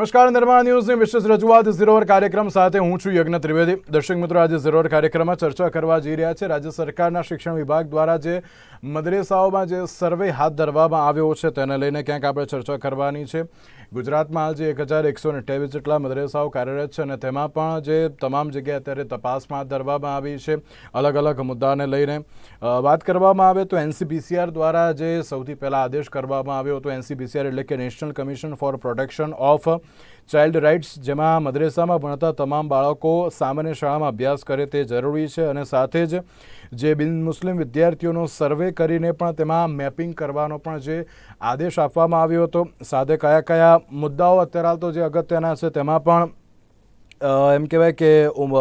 નમસ્કાર, નિર્માણ ન્યૂઝની વિશેષ રજૂઆત ઝીરોવર કાર્યક્રમ સાથે હું છું યજ્ઞ ત્રિવેદી. દર્શક મિત્રો, આજે ઝીરોવર કાર્યક્રમમાં ચર્ચા કરવા જઈ રહ્યા છે. રાજ્ય સરકારના શિક્ષણ વિભાગ દ્વારા જે મદરેસાઓમાં જે સર્વે હાથ ધરવામાં આવ્યો છે, તેને લઈને ક્યાંક આપણે ચર્ચા કરવાની છે. ગુજરાતમાં હાલ જે એક હજાર એકસો અઠ્યાવીસ જેટલા મદરેસાઓ કાર્યરત છે અને તેમાં પણ જે તમામ જગ્યાએ અત્યારે તપાસમાં હાથ ધરવામાં આવી છે, અલગ અલગ મુદ્દાને લઈને. વાત કરવામાં આવે તો એનસીપીસીઆર દ્વારા જે સૌથી પહેલાં આદેશ કરવામાં આવ્યો હતો, એનસીપીસીઆર એટલે કે national commission for protection of child rights, જેમાં મદ્રેસામાં ભણતા તમામ બાળકો સામાન્ય શાળામાં અભ્યાસ કરે તે જરૂરી છે અને સાથે જ જે બિન મુસ્લિમ વિદ્યાર્થીઓનો સર્વે કરીને પણ તેમાં મેપિંગ કરવાનો પણ જે આદેશ આપવામાં આવ્યો હતો. સાથે કયા કયા મુદ્દાઓ અત્યારે હાલ તો જે અગત્યના છે તેમાં પણ એમ કહેવાય કે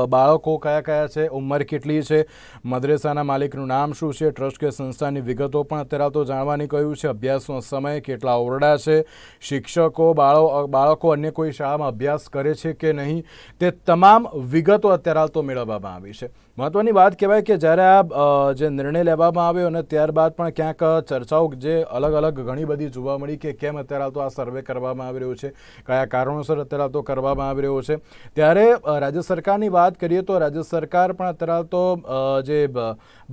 બાળકો કયા કયા છે, ઉંમર કેટલી છે, મદ્રેસાના માલિકનું નામ શું છે, ટ્રસ્ટ કે સંસ્થાની વિગતો પણ અત્યારે તો જાણવાની કહ્યું છે, અભ્યાસનો સમય કેટલા ઓરડા છે, શિક્ષકો, બાળો બાળકો અન્ય કોઈ શાળામાં અભ્યાસ કરે છે કે નહીં, તે તમામ વિગતો અત્યારે તો મેળવવામાં આવી છે. મહત્વની વાત કહેવાય કે જ્યારે આ જે નિર્ણય લેવામાં આવ્યો અને ત્યારબાદ પણ ક્યાંક ચર્ચાઓ જે અલગ અલગ ઘણી બધી જોવા મળી કે કેમ અત્યારે હાલ તો આ સર્વે કરવામાં આવી રહ્યો છે, કયા કારણોસર અત્યારે હાલ તો કરવામાં આવી રહ્યો છે. ત્યારે રાજ્ય સરકારની વાત કરીએ તો રાજ્ય સરકાર પણ અત્યારે હાલ તો જે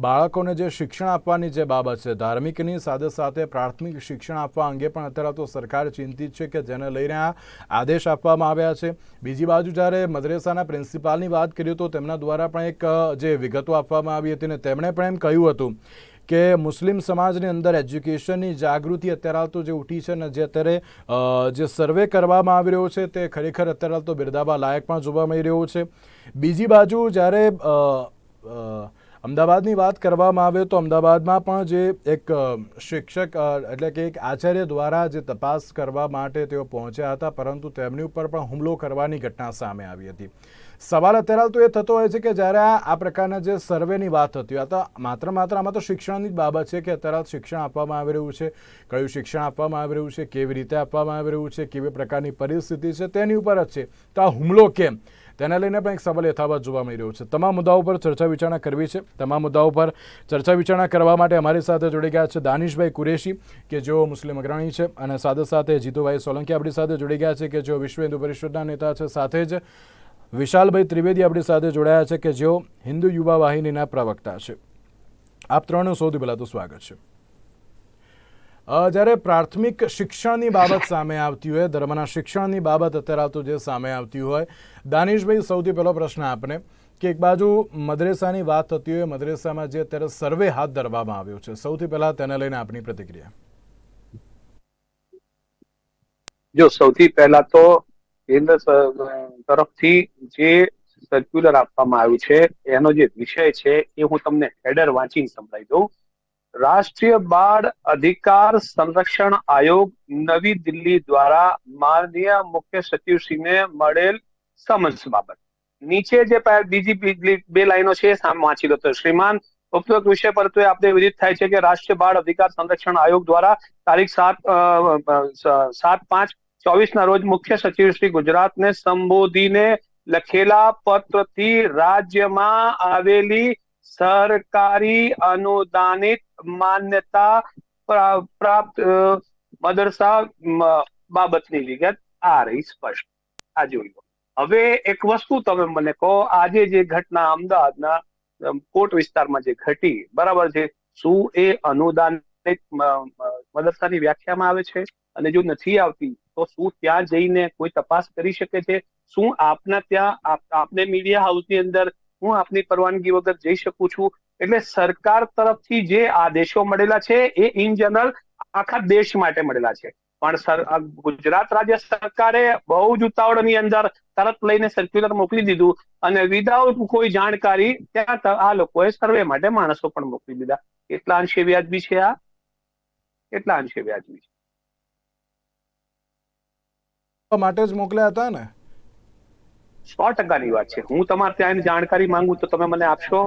બાળકોને જે શિક્ષણ આપવાની જે બાબત છે, ધાર્મિકની સાથે સાથે પ્રાથમિક શિક્ષણ આપવા અંગે પણ અત્યારે તો સરકાર ચિંતિત છે કે જેને લઈને આ આદેશ આપવામાં આવ્યા છે. બીજી બાજુ જ્યારે મદ્રેસાના પ્રિન્સિપાલની વાત કરીએ તો તેમના દ્વારા પણ એક જે વિગતો આપવામાં આવી હતી ને તેમણે પણ એમ કહ્યું હતું કે મુસ્લિમ સમાજની અંદર એજ્યુકેશનની જાગૃતિ અત્યારે હાલ તો જે ઉઠી છે ને જે અત્યારે જે સર્વે કરવામાં આવી રહ્યો છે તે ખરેખર અત્યારે હાલ તો બિરદાવા લાયક પણ જોવા મળી રહ્યો છે. બીજી બાજુ જ્યારે અમદાવાદની વાત કરવામાં આવે તો અમદાવાદમાં પણ જે એક શિક્ષક એટલે કે એક આચાર્ય દ્વારા જે તપાસ કરવા માટે તેઓ પહોંચ્યા હતા, પરંતુ તેમની ઉપર પણ હુમલો કરવાની ઘટના સામે આવી હતી. સવાલ અત્યારે તો એ થતો હોય છે કે જ્યારે આ પ્રકારના જે સર્વેની વાત હતી, આ તો માત્ર માત્ર આમાં તો શિક્ષણની જ બાબત છે કે અત્યારે શિક્ષણ આપવામાં આવી રહ્યું છે, કયું શિક્ષણ આપવામાં આવી રહ્યું છે, કેવી રીતે આપવામાં આવી રહ્યું છે, કેવી પ્રકારની પરિસ્થિતિ છે, તેની ઉપર જ છે. તો આ હુમલો કેમ? તેને લઈને પણ એક સવાલ યથાવત જોવા મળી રહ્યો છે. તમામ મુદ્દાઓ પર ચર્ચા વિચારણા કરવી છે. તમામ મુદ્દાઓ પર ચર્ચા વિચારણા કરવા માટે અમારી સાથે જોડી ગયા છે દાનિશભાઈ કુરેશી, કે જેઓ મુસ્લિમ અગ્રણી છે, અને સાથે સાથે જીતુભાઈ સોલંકી આપણી સાથે જોડી ગયા છે, કે જેઓ વિશ્વ હિન્દુ પરિષદના નેતા છે, સાથે જ વિશાલભાઈ ત્રિવેદી આપણી સાથે જોડાયા છે કે જેઓ હિન્દુ યુવા વાહિનીના પ્રવક્તા છે. આપ ત્રણનું સૌથી પહેલાં તો સ્વાગત છે. જ્યારે પ્રાથમિક શિક્ષણની બાબત સામે આવતી હોય, ધર્મના શિક્ષણની બાબત અત્યારે આવતું જે સામે આવતી હોય, દાનિશભાઈ સૌથી પહેલો પ્રશ્ન આપને કે એક બાજુ મદ્રેસાની વાત થતી હોય, મદ્રેસામાં જે અત્યારે સર્વે હાથ ધરવામાં આવ્યો છે, સૌથી પહેલા તેને લઈને આપની પ્રતિક્રિયા. જો સૌથી પહેલા તો કેન્દ્ર તરફથી જે સર્ક્યુલર આપવામાં આવ્યું છે, એનો જે વિષય છે એ હું તમને હેડર વાંચીને સંભળાવી દઉં. રાષ્ટ્રીય બાળ અધિકાર સંરક્ષણ આયોગ નવી દિલ્હી દ્વારા માનનીય મુખ્ય સચિવશ્રીને મળેલ સમન્સ બાબત. નીચે જે બીજી બે લાઈનો છે સામે વાંચી દો શ્રીમાન. ઉપરોક્ત વિષય પર તો આપણે વિદિત થાય છે કે રાષ્ટ્રીય બાળ અધિકાર સંરક્ષણ આયોગ દ્વારા તારીખ સાત સાત પાંચ ચોવીસ ના રોજ મુખ્ય સચિવ શ્રી ગુજરાતને સંબોધીને લખેલા પત્રથી રાજ્યમાં આવેલી સરકારી અનુદાનિત માન્યતા પ્રાપ્ત મદરસા બાબતની વિગત આ રહી સ્પષ્ટ. આ જોઈ લો. હવે એક વસ્તુ તમે મને કહો આજે જે ઘટના અમદાવાદના અમ, કોટ વિસ્તારમાં જે ઘટી બરાબર છે? શું એ અનુદાનિત મદરસાની વ્યાખ્યામાં આવે છે? અને જો નથી આવતી તો શું ત્યાં જઈને કોઈ તપાસ કરી શકે છે? શું આપના ત્યાં આપ- આપને મીડિયા હાઉસની અંદર હું આપની પરવાનગી વગર જઈ શકું છું? એટલે સરકાર તરફથી જે આદેશો મળેલા છે એ ઇન જનરલ આખા દેશ માટે મળેલા છે. પણ ગુજરાત રાજ્ય સરકારે બહુ જ ઉતાવળની અંદર તરત લઈને સર્ક્યુલર મોકલી દીધું અને વિધાઉટ કોઈ જાણકારી ત્યાં આ લોકોએ સર્વે માટે માણસો પણ મોકલી દીધા. કેટલા અંશે વ્યાજબી છે આ? કેટલા અંશે વ્યાજબી છે? માટે જ મોકલ્યા હતા ને? સો ટકાની વાત છે. હું તમારે ત્યાં જાણકારી માંગુ તો તમે મને આપશો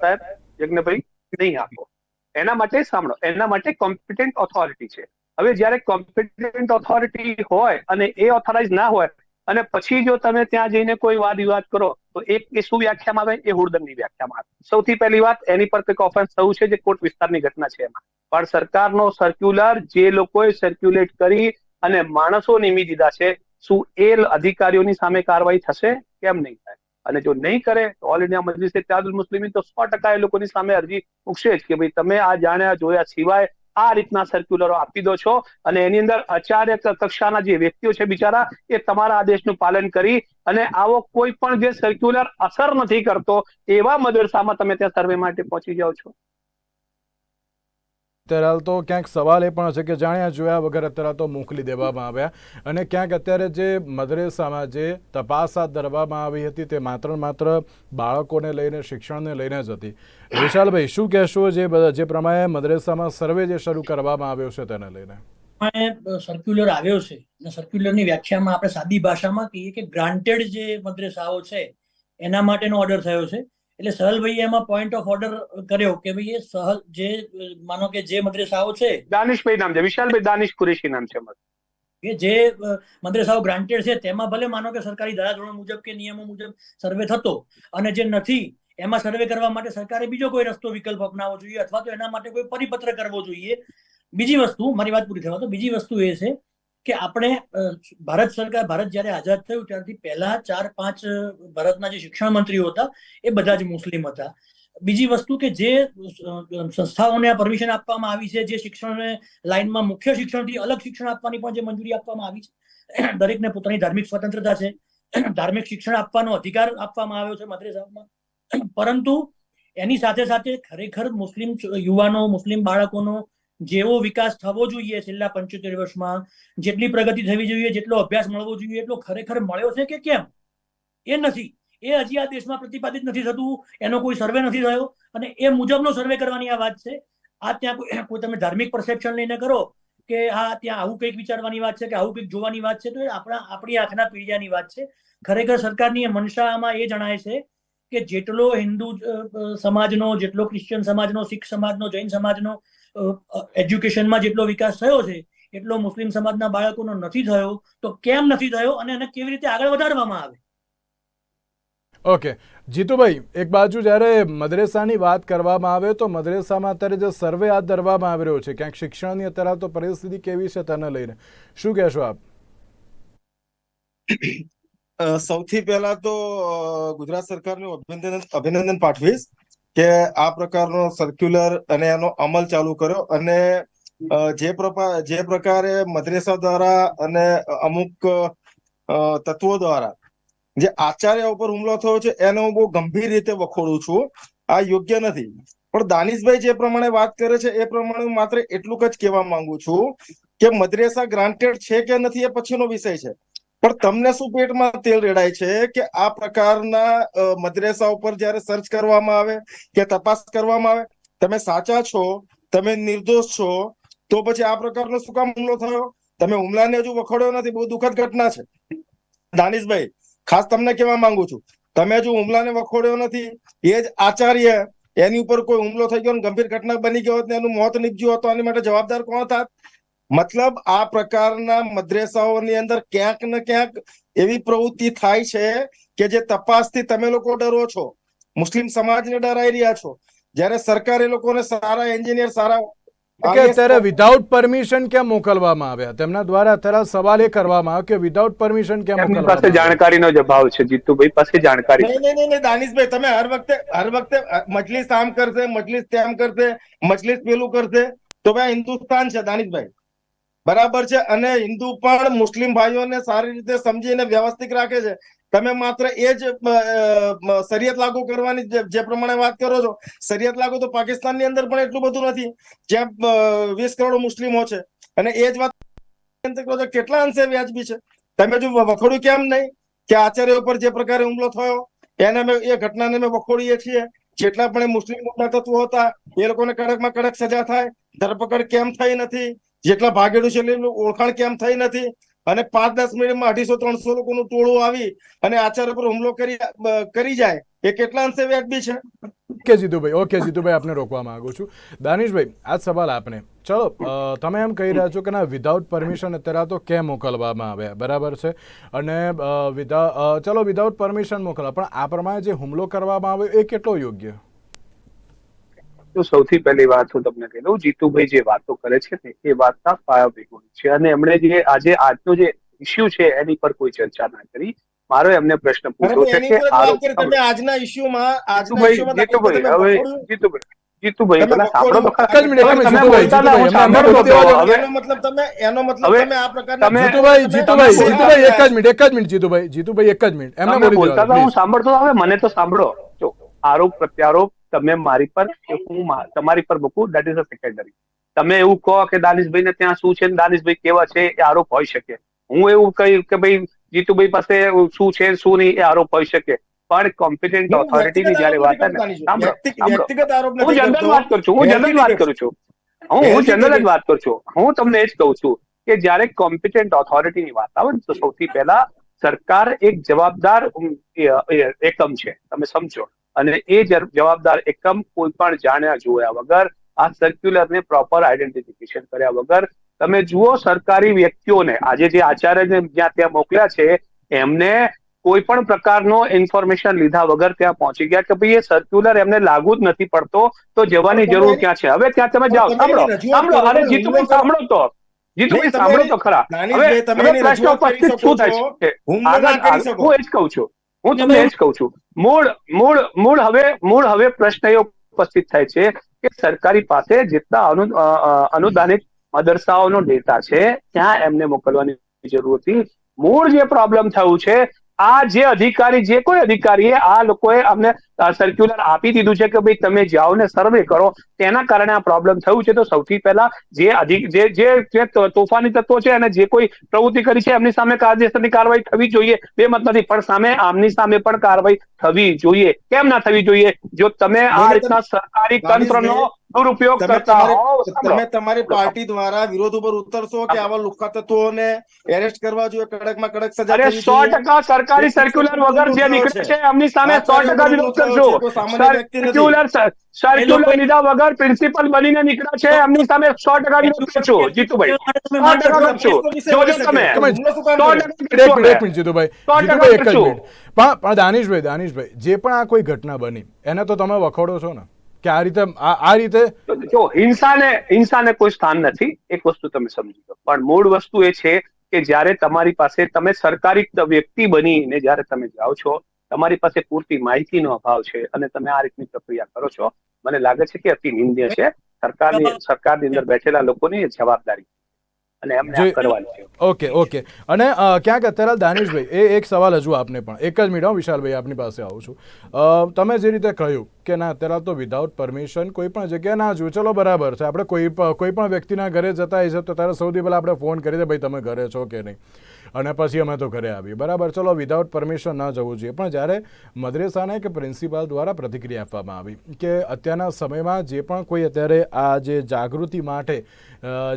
સાહેબ યજ્ઞભાઈ નહીં આપો. એના માટે સાંભળો, એના માટે કોમ્પિટન્ટ ઓથોરિટી છે. હવે જ્યારે કોમ્પિટન્ટ ઓથોરિટી હોય અને એ ઓથોરાઇઝ ના હોય, અને પછી જો તમે ત્યાં જઈને કોઈ વાદ વિવાદ કરો, તો એક એ શું વ્યાખ્યામાં આવે? એ હુડદંગની વ્યાખ્યામાં આવે. સૌથી પહેલી વાત, એની પર કંઈક ઓફેન્સ થયું છે જે કોર્ટ વિસ્તારની ઘટના છે એમાં. પણ સરકારનો સર્ક્યુલર જે લોકોએ સર્ક્યુલેટ કરી અને માણસો નિમી દીધા છે, શું એ અધિકારીઓની સામે કાર્યવાહી થશે? કેમ નહીં થાય? અને જો નહીં કરે, તો ઓલ ઇન્ડિયા મજલિસ ઇત્યાદુલ મુસ્લિમીન તો સો ટકા એ લોકોની સામે અરજી મૂકશે જ કે ભાઈ તમે આ જાણ્યા, જોયા સિવાય આ રીતના સર્ક્યુલરો આપી દો છો. અને એની અંદર આચાર્ય કક્ષાના જે વ્યક્તિઓ છે બિચારા, એ તમારા આદેશનું પાલન કરી અને આવો કોઈ પણ જે સર્ક્યુલર અસર નથી કરતો, એવા મદરસામાં તમે ત્યાં સર્વે માટે પહોંચી જાઓ છો. અત્યારે હાલ તો ક્યાંક સવાલ એ પણ છે કે જાણ્યા જોયા વગર અત્યારે તો મોકલી દેવામાં આવ્યા. અને ક્યાંક અત્યારે જે મદ્રેસામાં જે તપાસ હાથ ધરવામાં આવી હતી તે માત્ર માત્ર બાળકોને લઈને, શિક્ષણને લઈને જ હતી. વિશાલભાઈ, શું કહેશો જે જે પ્રમાણે મદરેસામાં સર્વે જે શરૂ કરવામાં આવ્યો છે તેને લઈને? સર્ક્યુલર આવ્યો છે. અને સર્ક્યુલરની વ્યાખ્યામાં આપણે સાદી ભાષામાં કહીએ કે ગ્રાન્ટેડ જે મદ્રેસાઓ છે, એના માટેનો ઓર્ડર થયો છે. એટલે સહલભાઈ એમાં પોઈન્ટ ઓફ ઓર્ડર કર્યો કે ભાઈ એ સહલ જે માનો કે જે મદ્રેસાઓ છે દાનિશભાઈ નામ છે વિશાલભાઈ દાનિશ કુરેશી નામ છે અમારું. કે જે મદ્રેસાઓ ગ્રાન્ટેડ છે તેમાં ભલે માનો કે સરકારી ધારાધોરણ મુજબ કે નિયમો મુજબ સર્વે થતો અને જે નથી એમાં સર્વે કરવા માટે સરકારે બીજો કોઈ રસ્તો વિકલ્પ અપનાવવો જોઈએ અથવા તો એના માટે કોઈ પરિપત્ર કરવો જોઈએ બીજી વસ્તુ મારી વાત પૂરી થવા તો બીજી વસ્તુ એ છે કે આપણે ભારત સરકાર ભારત જ્યારે આઝાદ થયું ત્યારથી પહેલા ચાર પાંચ ભારતના જે શિક્ષણ મંત્રીઓ હતા, એ બધા જ મુસ્લિમ હતા. બીજી વસ્તુ કે જે સંસ્થાઓને આ પરમિશન આપવામાં આવી છે, જે શિક્ષણ લાઈનમાં મુખ્ય શિક્ષણથી અલગ શિક્ષણ આપવાની પણ જે મંજૂરી આપવામાં આવી છે, દરેકને પોતાની ધાર્મિક સ્વતંત્રતા છે, ધાર્મિક શિક્ષણ આપવાનો અધિકાર આપવામાં આવ્યો છે મદ્રેસામાં. પરંતુ એની સાથે સાથે ખરેખર મુસ્લિમ યુવાનો, મુસ્લિમ બાળકોનો જેવો વિકાસ થવો જોઈએ છેલ્લા પંચોતેર વર્ષમાં, જેટલી પ્રગતિ થવી જોઈએ, જેટલો અભ્યાસ મળવો જોઈએ, એટલો ખરેખર મળ્યો છે કે કેમ? એ નથી. એ હજી આ દેશમાં પ્રતિપાદિત નથી થતું, એનો કોઈ સર્વે નથી થયો, અને એ મુજબનો સર્વે કરવાની આ વાત છે. આ ત્યાં કોઈ તમે ધાર્મિક પરસેપ્શન લઈને કરો કે હા, ત્યાં આવું કંઈક વિચારવાની વાત છે કે આવું કંઈક જોવાની વાત છે, તો આપણા આપણી આંખના પીડિયાની વાત છે. ખરેખર સરકારની મનસામાં મનસા એ જણાય છે કે જેટલો હિન્દુ સમાજનો, જેટલો ક્રિશ્ચિયન સમાજનો, શીખ સમાજનો, જૈન સમાજનો એજ્યુકેશનમાં જેટલો વિકાસ થયો છે એટલો મુસ્લિમ સમાજના બાળકોનો નથી થયો તો કેમ નથી થયો અને એને કેવી રીતે આગળ વધારવામાં આવે? ઓકે. જીતુભાઈ એક બાજુ જ્યારે મદરેસાની વાત કરવામાં આવે તો મદરેસામાં અત્યારે જે સર્વે હાથ ધરવામાં આવી રહ્યો છે ક્યાંક શિક્ષણની અત્યારે તો પરિસ્થિતિ કેવી છે તેને લઈને. શું કહેશો આપ? અ, સૌથી પહેલા તો ગુજરાત સરકારનું અભિનંદન અભિનંદન પાઠવીશ. કે આ પ્રકારનો સર્ક્યુલર અને એનો અમલ ચાલુ કર્યો અને જે જે પ્રકારે મદ્રેસા દ્વારા અને અમુક તત્વો દ્વારા જે આચાર્ય ઉપર હુમલો થયો છે, એને હું બહુ ગંભીર રીતે વખોડું છું. આ યોગ્ય નથી. પણ દાનિશભાઈ જે પ્રમાણે વાત કરે છે, એ પ્રમાણે હું માત્ર એટલું જ કહેવા માંગુ છું કે મદ્રેસા ગ્રાન્ટેડ છે કે નથી એ પછીનો વિષય છે. પણ તમને શું પેટમાં તેલ રેડાય છે કે આ પ્રકારના મદ્રેસા ઉપર જ્યારે સર્ચ કરવામાં આવે કે તપાસ કરવામાં આવે, તમે સાચા છો, તમે નિર્દોષ છો, તો પછી આ પ્રકારનો શું કામ હુમલો થયો? તમે હુમલાને હજુ વખોડ્યો નથી, બહુ દુઃખદ ઘટના છે. દાનિશભાઈ, ખાસ તમને કહેવા માંગુ છું, તમે હજુ હુમલાને વખોડ્યો નથી, એ જ આચાર્ય એની ઉપર કોઈ હુમલો થઈ ગયો ગંભીર ઘટના બની ગયો હોત એનું મોત નીપજ્યું હતું આની માટે જવાબદાર કોણ થાત? મતલબ આ પ્રકારના મદ્રેસાઓની અંદર ક્યાંક ને ક્યાંક એવી પ્રવૃત્તિ થાય છે કે જે તપાસથી તમે લોકો ડરો છો. મુસ્લિમ સમાજને ડરાઈ રહ્યા છો. જ્યારે સરકાર એ લોકોને સારા એન્જિનિયર સારા કે અત્યારે વિધાઉટ પરમિશન કેમ મોકલવામાં આવ્યા? તેમના દ્વારા અત્યારે સવાલ એ કરવામાં આવ્યો કે વિધાઉટ પરમિશન કેમ પાસે મોકલવામાં આવ્યા? જાણકારીનો જ અભાવ છે જીતુભાઈ પાસે જાણકારી નહીં નહીં નહીં દાનિશભાઈ તમે હર વખતે હર વખતે મજલિસ આમ કરશે મજલિસ તેમ કરશે મજલિસ પેલું કરશે. તો ભાઈ હિન્દુસ્તાન છે દાનિશભાઈ બરાબર છે? અને હિન્દુ પણ મુસ્લિમ ભાઈઓને સારી રીતે સમજીને વ્યવસ્થિત રાખે છે. તમે માત્ર એ જ શરિયત લાગુ કરવાની જે- પ્રમાણે વાત કરો છો, શરિયત લાગુ તો પાકિસ્તાનની અંદર પણ એટલું બધું નથી, જ્યાં વીસ કરોડ મુસ્લિમો છે. અને એ જ વાત કેટલા અંશે વ્યાજબી છે? તમે જો વખોડ્યું કેમ નહીં? કે આચાર્ય ઉપર જે પ્રકારે હુમલો થયો, એને અમે, એ ઘટનાને અમે વખોડીએ છીએ. જેટલા પણ મુસ્લિમ મોટા તત્વો હતા, એ લોકોને કડકમાં કડક સજા થાય. ધરપકડ કેમ થઈ નથી? જેટલા ભાગેડું છે એમની ઓળખાણ કેમ થઈ નથી? અને પાંચ દસ મિનિટમાં અઢીસો, ત્રણસો લોકોનું ટોળું આવી અને આચાર્ય પર હુમલો કરી કરી જાય, એ કેટલા અંશે વ્યાજબી છે? ઓકે જીતુભાઈ ઓકે જીતુભાઈ, આપને રોકવા માંગુ છું. દાનિશભાઈ, આ સવાલ આપને. ચલો તમે એમ કહી રહ્યા છો કે ના વિધાઉટ પરમિશન અત્યારે તો કેમ મોકલવામાં આવ્યા? બરાબર છે? અને વિધા ચલો વિધાઉટ પરમિશન મોકલવા. પણ આ પ્રમાણે જે હુમલો કરવામાં આવ્યો, એ કેટલો યોગ્ય? તો સૌથી પહેલી વાત હું તમને કહી દઉં જીતુભાઈ જે વાતો કરે છે ને એ વાતના પાયા વિહોણી છે. અને એમણે જે આજે આજનો જે ઇસ્યુ છે એની પર કોઈ ચર્ચા ના કરી. મારો એમને પ્રશ્ન પૂછ્યો છે કે તમે આજના ઇસ્યુમાં આજના જીતુભાઈ હવે જીતુભાઈ જીતુભાઈ પેલા સાંભળો તો એક જ મિનિટ, તમે જીતુભાઈ, બોલતા હતા, હું જીતુભાઈ, સાંભળતો એમને હતો. બોલવા દો. હવે એનો મતલબ તમે એનો મતલબ તમે આ પ્રકારના જીતુભાઈ જીતુભાઈ જીતુભાઈ એક જ મિનિટ એક જ મિનિટ જીતુભાઈ જીતુભાઈ એક જ મિનિટ. એમને બોલતા હું સાંભળતો. હવે મને તો સાંભળો. જો આરોપ પ્રત્યારોપ તમે મારી પર હું તમારી પર મૂકું દેટ ઇઝ અ સેકન્ડરી તમે એવું કહો કે દાનિશભાઈ ને ત્યાં શું છે ને દાનિશભાઈ કેવા છે એ આરોપ હોઈ શકે. હું એવું કહી કે ભાઈ જીતુભાઈ પાસે શું છે શું નહીં એ આરોપ હોઈ શકે. પણ કોમ્પિટન્ટ ઓથોરિટી ની જયારે વાત ને હું જનરલ વાત કરું છું હું જનરલ વાત કરું છું. હું હું જનરલ જ વાત કરું છું. હું તમને એ જ કહું છું કે જ્યારે કોમ્પિટન્ટ ઓથોરિટીની વાત આવે ને તો સૌથી પહેલા સરકાર એક જવાબદાર એકમ છે. તમે સમજો. અને એ જવાબદાર એકમ કોઈ પણ જાણ્યા જોયા વગર આ સર્ક્યુલરને પ્રોપર આઈડેન્ટિફિકેશન કર્યા વગર તમે જુઓ સરકારી વ્યક્તિઓને આજે જે આચાર્યને જ્યાં ત્યાં મોકલ્યા છે એમને કોઈ પણ પ્રકારનો ઇન્ફોર્મેશન લીધા વગર ત્યાં પહોંચી ગયા કે ભાઈ એ સર્ક્યુલર એમને લાગુ જ નથી પડતો તો જવાની જરૂર ક્યાં છે? હવે ત્યાં તમે જાઓ સાંભળો સાંભળો અને અરે જીતુભાઈ સાંભળો તો જીતુભાઈ સાંભળો તો ખરા. હવે પ્રશ્ન ઉપસ્થિત શું થાય છો. આગળ હું એ જ કહું છું. હું તમને એ જ કહું છું. મૂળ મૂળ મૂળ હવે મૂળ હવે પ્રશ્ન એ ઉપસ્થિત થાય છે કે સરકારી પાસે જેટલા અનુ અનુદાનિત મદરસાઓનો ડેટા છે ત્યાં એમને મોકલવાની જરૂર હતી. મૂળ જે પ્રોબ્લેમ થયું છે આ જે અધિકારી જે કોઈ અધિકારીએ આ લોકોએ અમને સર્ક્યુલર આપી દીધું છે કે ભાઈ તમે જાઓ ને સર્વે કરો તેના કારણે આ પ્રોબ્લેમ થયું છે. તો સૌથી પહેલા જે અધિક જે જે તોફાની તત્વો છે અને જે કોઈ પ્રવૃત્તિ કરી છે એમની સામે કાયદેસરની કાર્યવાહી થવી જોઈએ. બે મત નથી પણ સામે આમની સામે પણ કાર્યવાહી થવી જોઈએ. કેમ ના થવી જોઈએ? જો તમે આ રીતના સરકારી તંત્રનો દુરુપયોગ કરતા હો તમે તમારી પાર્ટી દ્વારા વિરોધ ઉપર ઉતરશો કે આવા લુખા તત્વોને એરેસ્ટ કરવા જોઈએ કડકમાં કડક સજા અરે થવી સો જોઈએ. ટકા સરકારી સર્ક્યુલર વગર જે નીકળે છે એમની સામે 100% વિરોધ કરજો. સર્ક્યુલર સર્ક્યુલર લીધા વગર પ્રિન્સિપલ બનીને નીકળ્યા છે એમની સામે 100% વિરોધ કરજો જીતુભાઈ. તમે સો ટકા માત્ર કરજો. જોજો તમે. તમે હુમલો શું કામ સો કર્યો? ટકા એક મિનિટ જીતુભાઈ. જીતુભાઈ એક જ મિનિટ. પણ દાનિશભાઈ દાનિશભાઈ જે પણ આ કોઈ ઘટના બની એને તો તમે વખોડો છો ને. કે આ રીતે આ રીતે જો હિંસાને હિંસાને કોઈ સ્થાન નથી, એક વસ્તુ તમે સમજી લો. પણ મૂળ વસ્તુ એ છે કે જ્યારે તમારી પાસે તમે સરકારી વ્યક્તિ બનીને જ્યારે તમે જાઓ છો, તમારી પાસે પૂરતી માહિતીનો અભાવ છે અને તમે આ રીતની પ્રક્રિયા કરો છો, મને લાગે છે કે અતિ નિંદ્ય છે. સરકારની સરકારની અંદર બેઠેલા લોકોની જવાબદારી અને એમને કરવાનું છે. Okay okay. અને ક્યાંક અત્યારે દાનિશભાઈ એ એક સવાલ હજુ આપને પણ. એક જ મિનિટ હું વિશાલભાઈ આપની પાસે આવું છું. તમે જે રીતે કહ્યું કે ના અત્યારે તો વિધાઉટ પરમિશન કોઈ પણ જગ્યાએ ના જોયું ચલો બરાબર છે. આપણે કોઈ કોઈ પણ વ્યક્તિના ઘરે જતા હશે તો ત્યારે સૌથી પહેલાં આપણે ફોન કરી દે ભાઈ તમે ઘરે છો કે નહીં? અને પછી અમે તો ઘરે આવીએ. બરાબર? ચલો વિધાઉટ પરમિશન ન જવું જોઈએ. પણ જ્યારે મદ્રેસાને કે પ્રિન્સિપાલ દ્વારા પ્રતિક્રિયા આપવામાં આવી કે અત્યારના સમયમાં જે પણ કોઈ અત્યારે આ જે જાગૃતિ માટે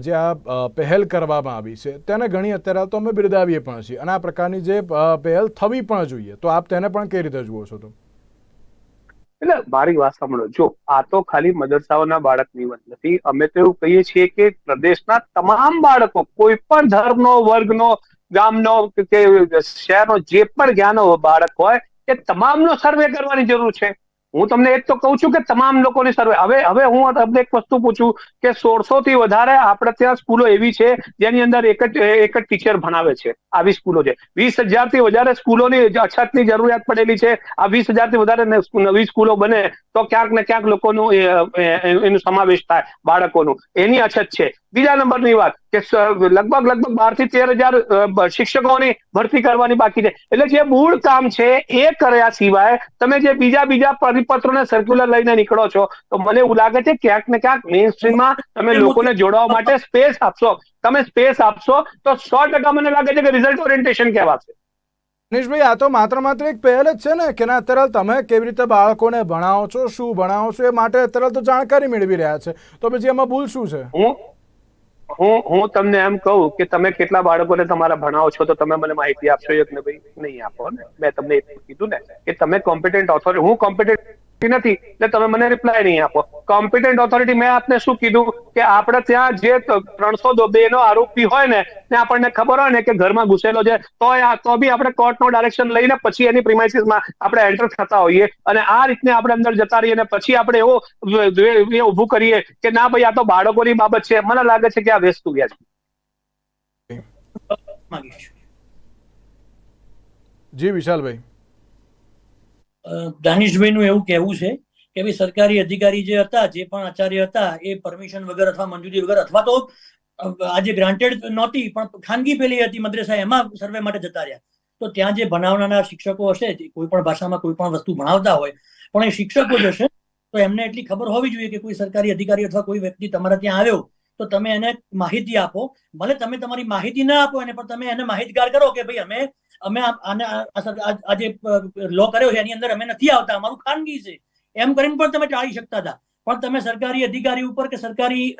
જે આ પહેલ કરવામાં આવી છે, તેને ઘણી અત્યારે તો અમે બિરદાવીએ પણ છીએ. અને આ પ્રકારની જે પહેલ થવી પણ જોઈએ. તો આપ તેને પણ કઈ રીતે જુઓ છો તો? એટલે મારી વાત સાંભળો. જો, આ તો ખાલી મદરસાઓના બાળકની વાત નથી. અમે તો એવું કહીએ છીએ કે પ્રદેશના તમામ બાળકો, કોઈ પણ ધર્મનો, વર્ગનો ગામનો કે શહેરનો જે પણ જ્ઞાનો બાળક હોય, એ તમામનો સર્વે કરવાની જરૂર છે. હું તમને એક તો કહું છું કે તમામ લોકોની સર્વે હવે હવે હું તમને એક વસ્તુ પૂછું કે સોળસો થી વધારે આપણે ત્યાં સ્કૂલો એવી છે, જેની અંદર એક જ એક જ ટીચર ભણાવે છે. આવી સ્કૂલો છે. વીસ હજારથી વધારે સ્કૂલોની અછતની જરૂરિયાત પડેલી છે. આ વીસ હજારથી વધારે નવી સ્કૂલો બને, તો ક્યાંક ને ક્યાંક લોકોનું એનું સમાવેશ થાય, બાળકોનું. એની અછત છે. બીજા નંબરની વાત કે લગભગ લગભગ બારથી તેર હજાર શિક્ષકોની ભરતી કરવાની બાકી છે. એટલે જે મૂળ કામ છે એ કર્યા સિવાય તમે જે બીજા બીજા પરિપત્રોને સર્ક્યુલર લઈને નીકળો છો તો મને એવું લાગે છે ક્યાંક ને ક્યાંક મેઇન સ્ટ્રીમમાં તમે લોકોને જોડવા માટે સ્પેસ આપશો. તમે સ્પેસ આપશો તો સો ટકા મને લાગે છે કે રિઝલ્ટ ઓરિએન્ટેશન કહેવાશે. નિશભાઈ આ તો માત્ર માત્ર એક પહેલ જ છે ને કે ના અત્યારે તમે કેવી રીતે બાળકોને ભણાવો છો શું ભણાવો છો એ માટે અત્યારે તો જાણકારી મેળવી રહ્યા છે. તો પછી એમાં ભૂલ શું છે? હું હું તમને એમ કહું કે તમે કેટલા બાળકોને તમારા ભણાવો છો તો તમે મને માહિતી આપશો એક ને ભાઈ નહીં આપો ને. મેં તમને કીધું ને કે તમે કોમ્પિટન્ટ ઓથોરિટી હું કોમ્પિટન્ટ નથી. એટલે તમે મને રિપ્લાય નહીં આપો. કોમ્પિટન્ટ ઓથોરિટી મેં આપને શું કીધું? કે આપણે ત્યાં જે ત્રણસો બે નો આરોપી હોય ને ને આપણને ખબર હોય ને કે ઘરમાં ઘૂસેલો છે તો તો બી આપણે કોર્ટનો ડાયરેક્શન લઈને પછી એની પ્રિમાઇસીસમાં આપણે એન્ટર થતા હોઈએ. અને આ રીતને આપણે અંદર જતા રહીએ અને પછી આપણે એવો એ ઊભું કરીએ કે ના ભાઈ, આ તો બાળકોની બાબત છે. મને લાગે છે કે આ વેસ્તુ ગયા છે. જી, વિશાલભાઈ. દાનિશભાઈનું એવું કહેવું છે કે ભાઈ સરકારી અધિકારી જે હતા, જે પણ આચાર્ય હતા, એ પરમિશન વગર અથવા મંજૂરી વગર અથવા તો આજે ગ્રાન્ટેડ નહોતી, પણ ખાનગી પેલી હતી મદ્રેસા, એમાં સર્વે માટે જતા રહ્યા. તો ત્યાં જે ભણાવનારા શિક્ષકો હશે કોઈ પણ ભાષામાં કોઈ પણ વસ્તુ ભણાવતા હોય, પણ એ શિક્ષકો જ હશે, તો એમને એટલી ખબર હોવી જોઈએ કે કોઈ સરકારી અધિકારી અથવા કોઈ વ્યક્તિ તમારા ત્યાં આવ્યો, તો તમે એને માહિતી આપો. ભલે તમે તમારી માહિતી ના આપો એને, પણ તમે એને માહિતગાર કરો કે ભાઈ અમે અમે આ- લો કર્યો છે, એની અંદર અમે નથી આવતા. અમારું ખાનગી છે. એમ કરીને પણ તમે ટાળી શકતા હતા. પણ તમે સરકારી અધિકારી ઉપર કે સરકારી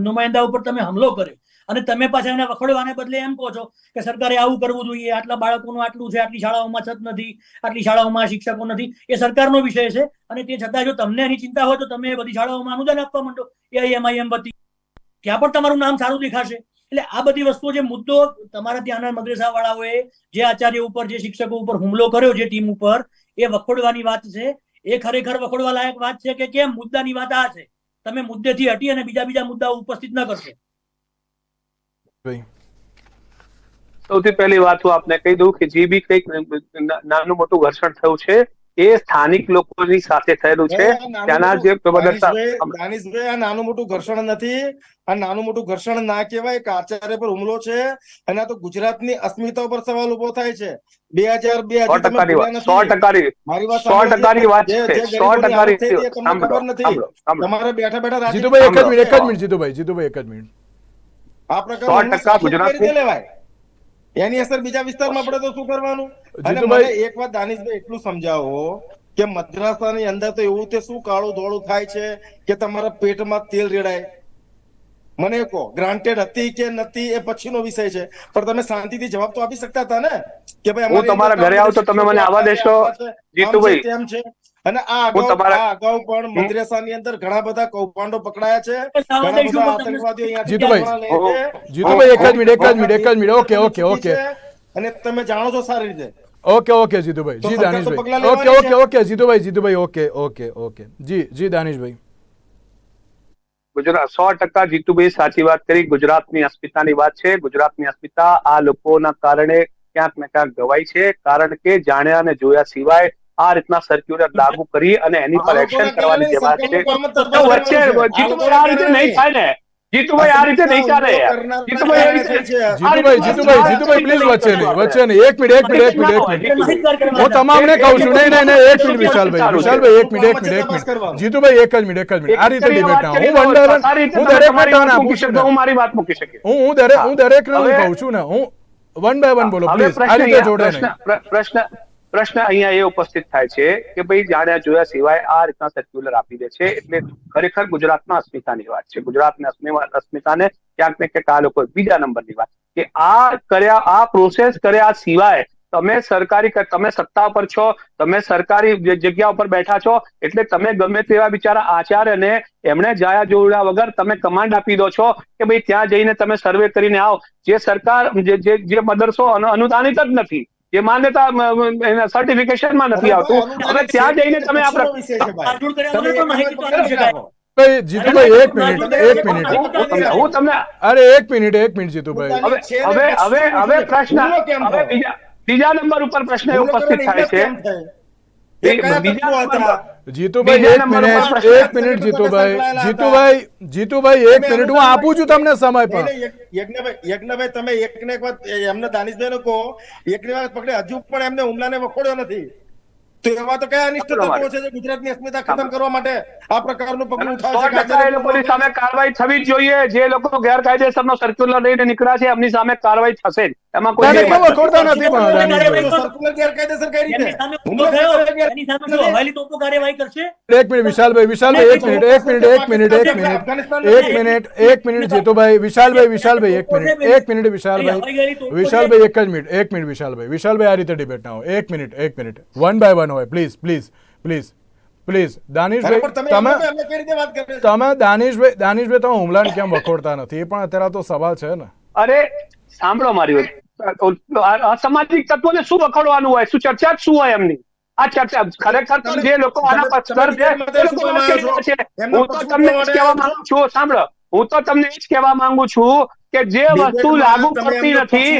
નુમાયંદા ઉપર તમે હમલો કર્યો. અને તમે પાછા એને વખોડવાને બદલે એમ કહો છો કે સરકારે આવું કરવું જોઈએ. આટલા બાળકોનું આટલું છે, આટલી શાળાઓમાં છત નથી, આટલી શાળાઓમાં શિક્ષકો નથી. એ સરકારનો વિષય છે. અને તે છતાં જો તમને એની ચિંતા હોય તો તમે બધી શાળાઓમાં અનુદાન આપવા માંડો. એમ વતી. ત્યાં પણ તમારું નામ સારું દેખાશે. એટલે આ બધી વસ્તુઓ જે મુદ્દો તમારા ત્યાંના મદ્રેસા વાળાઓએ જે આચાર્ય ઉપર જે શિક્ષકો ઉપર હુમલો કર્યો જે ટીમ ઉપર એ વખોડવાની વાત છે. એ ખરેખર વખોડવા લાયક વાત છે કે કેમ? મુદ્દાની વાત આ છે. તમે મુદ્દેથી હટી અને બીજા બીજા મુદ્દાઓ ઉપસ્થિત ન કરશો. સૌથી પહેલી વાત હું આપને કહી દઉં કે જે બી કંઈક નાનું મોટું ઘર્ષણ થયું છે એ સ્થાનિક લોકોની સાથે થયેલું છે. ત્યાંના જે દાનિશભાઈ- આ નાનું મોટું ઘર્ષણ નથી. આ નાનું મોટું ઘર્ષણ ના કહેવાય. કે આચાર્ય પર હુમલો છે. અને તો ગુજરાતની અસ્મિતા ઉપર સવાલ ઊભો થાય છે. બે હજાર બે સો ટકાની સો ટકાની મારી વાત સો. ટકાની વાત છે. સો ટકાની એ ખબર નથી. તમારે બેઠા બેઠા જીતુભાઈ એક જ મિનિટ એક જ મિનિટ જીતુભાઈ જીતુભાઈ એક જ મિનિટ. આ પ્રકાર સો ટકા હુમલો ગુજરાતની- કઈ રીતે લેવાય. એની અસર બીજા વિસ્તારમાં પડે તો શું કરવાનું અને મને એક વાત દાનિશભાઈ એટલું સમજાવો કે મદ્રાસાની અંદર તો એવું તે શું કાળું ધોળું થાય છે કે તમારા પેટમાં તેલ રેડાય મને કહો ગ્રાન્ટેડ હતી કે નથી એ પછીનો વિષય છે પણ તમે શાંતિથી જવાબ તો આપી શકતા હતા ને કે ભાઈ હું તમારા ઘરે આવું તો તમે મને આવા દેશો? જીતુભાઈ. અને આ અગાઉ તમારા- આ અગાઉ પણ. મદ્રેસાની અંદર ઘણા બધા કૌભાંડો પકડાયા છે. ઘણા બધા આતંકવાદીઓ જીતુભાઈ. એક જ મિનિટ એક જ મિનિટ એક જ મિનિટ. Okay okay okay. અને તમે જાણો છો સારી રીતે. Okay okay Jitubhai. જી Danishbhai. Okay okay okay Jitubhai Jitubhai okay okay okay. જી જી દાનિશભાઈ. ગુજરાત સો ટકા જીતુભાઈ સાચી વાત કરી. ગુજરાતની અસ્મિતાની વાત છે. ગુજરાતની અસ્મિતા આ લોકોના કારણે ક્યાંક ને ક્યાંક ગવાય છે. કારણ કે જાણ્યા અને જોયા સિવાય આ રીતના સર્ક્યુલર લાગુ કરી અને એની પર એક્શન કરવાની જે વાત છે. તો વચ્ચે જીતુભાઈ આ રીતે નહીં થાય ને. જીતુભાઈ આ રીતે નહીં ચાલે જીતુભાઈ જીતુભાઈ જીતુભાઈ જીતુભાઈ પ્લીઝ વચ્ચે નહીં વચ્ચે નહીં એક મિનિટ એક મિનિટ એક મિનિટ. એક મિનિટ હું તમામને કહું છું. નહીં નહીં નહીં એક મિનિટ વિશાલભાઈ વિશાલભાઈ એક મિનિટ એક મિનિટ એક મિનિટ. જીતુભાઈ એક જ મિનિટ એક જ મિનિટ. આ રીતે ડિબેટ ના. હું વન હું દરેક ને ટર્ન આપું છું હું મારી વાત મૂકી શકીશ. હું હું દરેક હું દરેક ને કહું છું ને. હું વન બાય વન બોલો પ્લીઝ આ રીતે જોડે નહીં. પ્રશ્ન પ્રશ્ન અહીંયા એ ઉપસ્થિત થાય છે કે ભાઈ જાણ્યા જોયા સિવાય આ રીતના સર્ક્યુલર આપી દે છે એટલે ખરેખર ગુજરાતમાં અસ્મિતાની વાત છે. ગુજરાતની અસ્મિ- અસ્મિતાને ક્યાંક ને ક્યાંક આ લોકો બીજા નંબરની વાત કે આ કર્યા, આ પ્રોસેસ કર્યા સિવાય તમે સરકારી તમે સત્તા પર છો, તમે સરકારી જગ્યા ઉપર બેઠા છો, એટલે તમે ગમે તેવા બિચારા આચાર્યને એમણે જાયા જોડ્યા વગર તમે કમાન્ડ આપી દો છો કે ભાઈ ત્યાં જઈને તમે સર્વે કરીને આવો. જે સરકાર જે મદરસો અનુ- અનુદાનિત જ નથી જે માન્યતા સર્ટિફિકેશનમાં નથી આવતું. હવે ત્યાં જઈને તમે આ જીતુભાઈ એક મિનિટ એક મિનિટ. હું તમને અરે એક મિનિટ એક મિનિટ જીતુભાઈ. હવે હવે હવે હવે પ્રશ્ન બીજા નંબર ઉપર પ્રશ્ન એ ઉપસ્થિત થાય છે. જીતુભાઈ એક મિનિટ એક મિનિટ જીતુભાઈ જીતુભાઈ જીતુભાઈ એક મિનિટ હું આપું છું તમને સમય પણ. યજ્ઞભાઈ યજ્ઞભાઈ તમે એક ને એક વાત એમને દાનિશભાઈ ને કહો એક વાત પકડે હજુ પણ એમને હુમલાને વખોડ્યો નથી. તો એવા તો કયા અનિષ્ટ તત્વો છે જે ગુજરાતની અસ્મિતા ખતમ કરવા માટે? આ પ્રકારનું પગલું ઉઠાવે છે એ લોકોની સામે કાર્યવાહી થવી જ જોઈએ. જે લોકો ગેરકાયદેસરનો સર્ક્યુલર લઈને નીકળ્યા છે એમની સામે કાર્યવાહી થશે. જ એમાં કોઈ નથી પણ સર્ક્યુલર ગેરકાયદેસર કઈ રીતે? હુમલો થયો એની સામે શું હવાલી તોપો કાર્યવાહી કરશે? એક મિનિટ વિશાલભાઈ વિશાલભાઈ એક મિનિટ એક મિનિટ એક મિનિટ એક મિનિટ એક મિનિટ એક મિનિટ જેતુભાઈ વિશાલભાઈ વિશાલભાઈ એક મિનિટ એક મિનિટ વિશાલભાઈ વિશાલભાઈ એક જ મિનિટ એક મિનિટ વિશાલભાઈ. વિશાલભાઈ આ રીતે ડિબેટ ના હોય. એક મિનિટ એક મિનિટ. વન બાય વન હોય. Please please please please Danishbhai તમે દાનિશભાઈ દાનિશભાઈ તમે હુમલાને કેમ વખોડતા નથી? એ પણ અત્યારે તો સવાલ છે ને. અરે સાંભળો મારી અસામાજિક તત્વોને શું વખોડવાનું હોય? શું ચર્ચા જ શું હોય એમની? આ ચર્ચા ખરેખર તો જે લોકો આના પર છે હું તો તમને એ જ કહેવા માંગુ છું સાંભળો. હું તો તમને એ જ કહેવા માંગુ છું કે જે વસ્તુ લાગુ પડતી નથી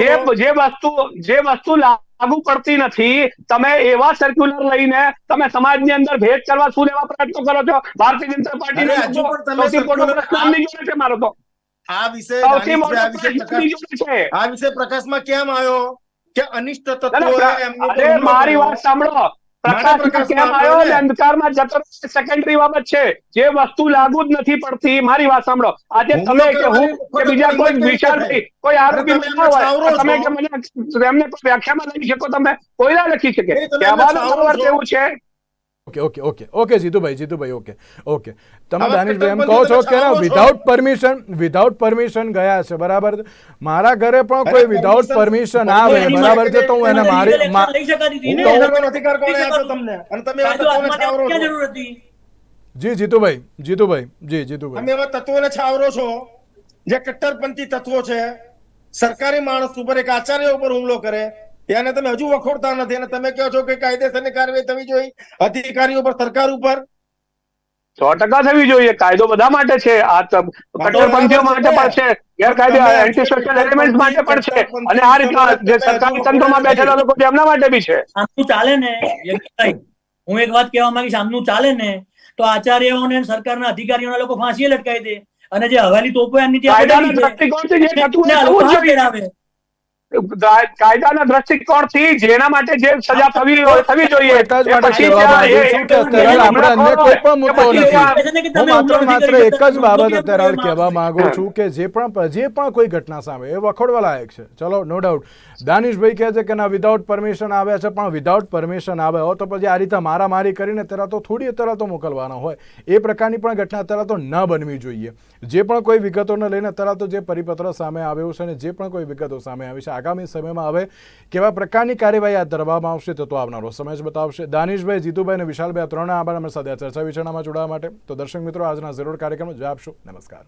જે વસ્તુ જે વસ્તુ લાગુ પડતી નથી. તમે એવા સર્ક્યુલર લઈને તમે સમાજની અંદર ભેદ કરવા શું લેવા પ્રયત્નો કરો છો? ભારતીય જનતા જોડે છે મારો તો. આ વિષય આ વિશે પ્રકાશમાં કેમ આવ્યો? કે અનિષ્ટ હુમલો મારી વાત સાંભળો. પ્રકાશમાં પ્રકાશમાં કેમ આવ્યો આવ્યો અને અંધકારમાં જતો સેકન્ડરી બાબત છે જે વસ્તુ લાગુ જ નથી પડતી. મારી વાત સાંભળો. આજે તમે કે હું કે બીજા કોઈ કરી કોઈ આરોપી ના હોય તમે કે મને એમને વ્યાખ્યામાં લઈ શકો તમે? કોઈ ના લખી શકે કહેવાનું. એવું છે okay okay okay okay Jitubhai Jitubhai okay okay તમે દાનિશભાઈ એમ કહો છો કે વિધાઉટ પરમિશન વિધાઉટ પરમિશન ગયા છે બરાબર? મારા ઘરે પણ કોઈ વિધાઉટ પરમિશન આવે બરાબર? છે તો હું એને મારી જી જીતુભાઈ જીતુભાઈ જી જીતુભાઈ. તમે એવા તત્વોને છાવરો છો. જે કટ્ટરપંથી તત્વો છે. સરકારી માણસ ઉપર એક આચાર્ય ઉપર હુમલો કરે. એને તમે હજુ વખોડતા નથી. અને તમે કહો છો કે કાયદેસરની કાર્યવાહી થવી જોઈએ અધિકારીઓ પર સરકાર ઉપર? સો ટકા થવી જોઈએ. કાયદો બધા માટે છે. આ કટ્ટરપંથીઓ માટે પણ છે. ગેરકાયદે એન્ટી સોશિયલ એલિમેન્ટ માટે પણ છે. અને આ રીતના જે સરકારી તંત્રમાં બેઠેલા લોકો એમના માટે બી છે. આમનું ચાલે ને હું એક વાત કહેવા માંગીશ આમનું ચાલે ને તો આચાર્યોને ને સરકારના અધિકારીઓના લોકો ફાંસીએ લટકાવી દે. અને જે હવાલી તોપો એમની ત્યાં કાયદાના દ્રષ્ટિકોણથી જે થતું કાયદાના દ્રષ્ટિકોણથી જેના માટે જે સજા થવી થવી જોઈએ. પછી કોઈ પણ મુદ્દો નથી. હું માત્ર માત્ર એક જ બાબત અત્યારે કહેવા માંગુ છું કે જે પણ જે પણ કોઈ ઘટના સામે એ વખોડવા લાયક છે. ચલો નો ડાઉટ દાનિશભાઈ કહે છે કે ના વિધાઉટ પરમિશન આવ્યા છે, પણ વિધાઉટ પરમિશન આવે. હો તો પછી આ રીતે મારામારી કરીને અત્યારે તો થોડી અત્યારે તો મોકલવાના હોય. એ પ્રકારની પણ ઘટના અત્યારે તો ન બનવી જોઈએ. જે પણ કોઈ વિગતોને લઈને અત્યારે તો જે પરિપત્ર સામે આવ્યો છે અને જે પણ કોઈ વિગતો સામે આવી છે, આગામી સમયમાં હવે કેવા પ્રકારની કાર્યવાહી હાથ ધરવામાં આવશે તે તો આવનારો સમય જ બતાવશે. દાનિશભાઈ, જીતુભાઈ અને વિશાલભાઈ, આ ત્રણના આભાર. અમે સાથે ચર્ચા વિચારણામાં જોડાવા માટે. તો દર્શક મિત્રો, આજના જરૂર કાર્યક્રમ જ આપશો. નમસ્કાર.